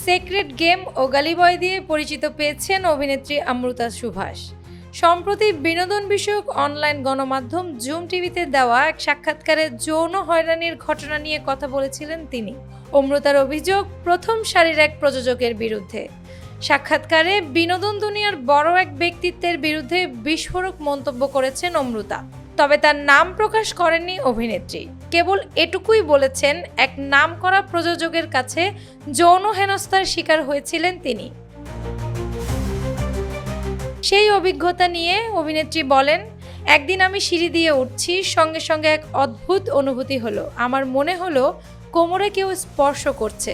Secret game ও গালিবয় দিয়ে পরিচিত পেয়েছেন অভিনেত্রী অমৃতা সুভাষ। সম্প্রতি বিনোদন বিষয়ক অনলাইন গণমাধ্যম জুম টিভিতে দেওয়া এক সাক্ষাৎকারে যৌন হয়রানির ঘটনা নিয়ে কথা বলেছিলেন তিনি। অমৃতার অভিযোগ, প্রথম সারির এক প্রযোজকের বিরুদ্ধে। সাক্ষাৎকারে বিনোদন দুনিয়ার বড় এক ব্যক্তিত্বের বিরুদ্ধে বিস্ফোরক মন্তব্য করেছেন অমৃতা। তবে তার নাম প্রকাশ করেননি অভিনেত্রী। কেবল এটুকুই বলেছেন, এক নাম করা প্রযোজকের কাছে যৌন হেনস্থার শিকার হয়েছিলেন তিনি। সেই অভিজ্ঞতা নিয়ে অভিনেত্রী বলেন, একদিন আমি সিঁড়ি দিয়ে উঠছি, সঙ্গে সঙ্গে এক অদ্ভুত অনুভূতি হলো। আমার মনে হলো কোমরে কেউ স্পর্শ করছে।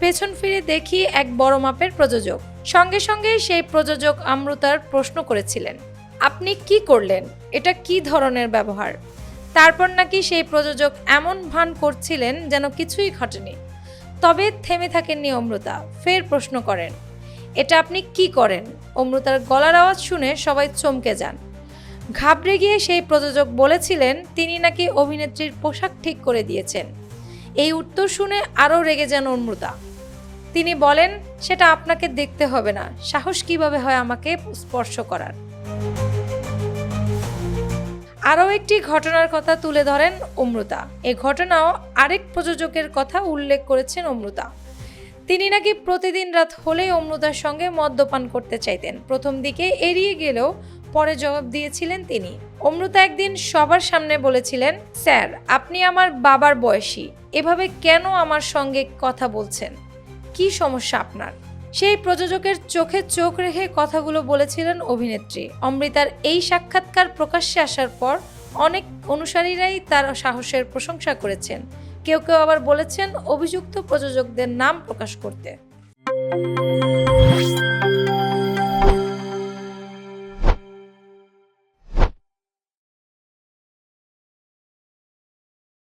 পেছন ফিরে দেখি এক বড় মাপের প্রযোজক। সঙ্গে সঙ্গে সেই প্রযোজক আমৃতার প্রশ্ন করেছিলেন। আপনি কি করলেন? এটা কি ধরনের ব্যবহার? তারপর নাকি সেই প্রযোজক এমন ভান করছিলেন যেন কিছুই ঘটেনি। তবে থেমে থাকেননি অমৃতা, ফের প্রশ্ন করেন, এটা আপনি কি করেন? অমৃতার গলার আওয়াজ শুনে সবাই চমকে যান। ঘাবড়ে গিয়ে সেই প্রযোজক বলেছিলেন, তিনি নাকি অভিনেত্রীর পোশাক ঠিক করে দিয়েছেন। এই উত্তর শুনে আরও রেগে যান অমৃতা। তিনি বলেন, সেটা আপনাকে দেখতে হবে না। সাহস কীভাবে হয় আমাকে স্পর্শ করার? আরও একটি ঘটনার কথা তুলে ধরেন অমৃতা। এ ঘটনাও আরেক প্রযোজকের কথা উল্লেখ করেছেন অমৃতা। তিনি নাকি প্রতিদিন রাত হলেই অমৃতার সঙ্গে মদ্যপান করতে চাইতেন। প্রথম দিকে এড়িয়ে গেলেও পরে জবাব দিয়েছিলেন তিনি। অমৃতা একদিন সবার সামনে বলেছিলেন, স্যার, আপনি আমার বাবার বয়সী। এভাবে কেন আমার সঙ্গে কথা বলছেন? কি সমস্যা আপনার? সেই প্রযোজকের চোখে চোখ রেখে কথাগুলো বলেছিলেন অভিনেত্রী। অমৃতার এই সাক্ষাৎকার প্রকাশ্যে আসার পর অনেক অনুসারীরাই তার সাহসের প্রশংসা করেছেন। কেউ কেউ আবার বলেছেন অভিযুক্ত প্রযোজকদের নাম প্রকাশ করতে।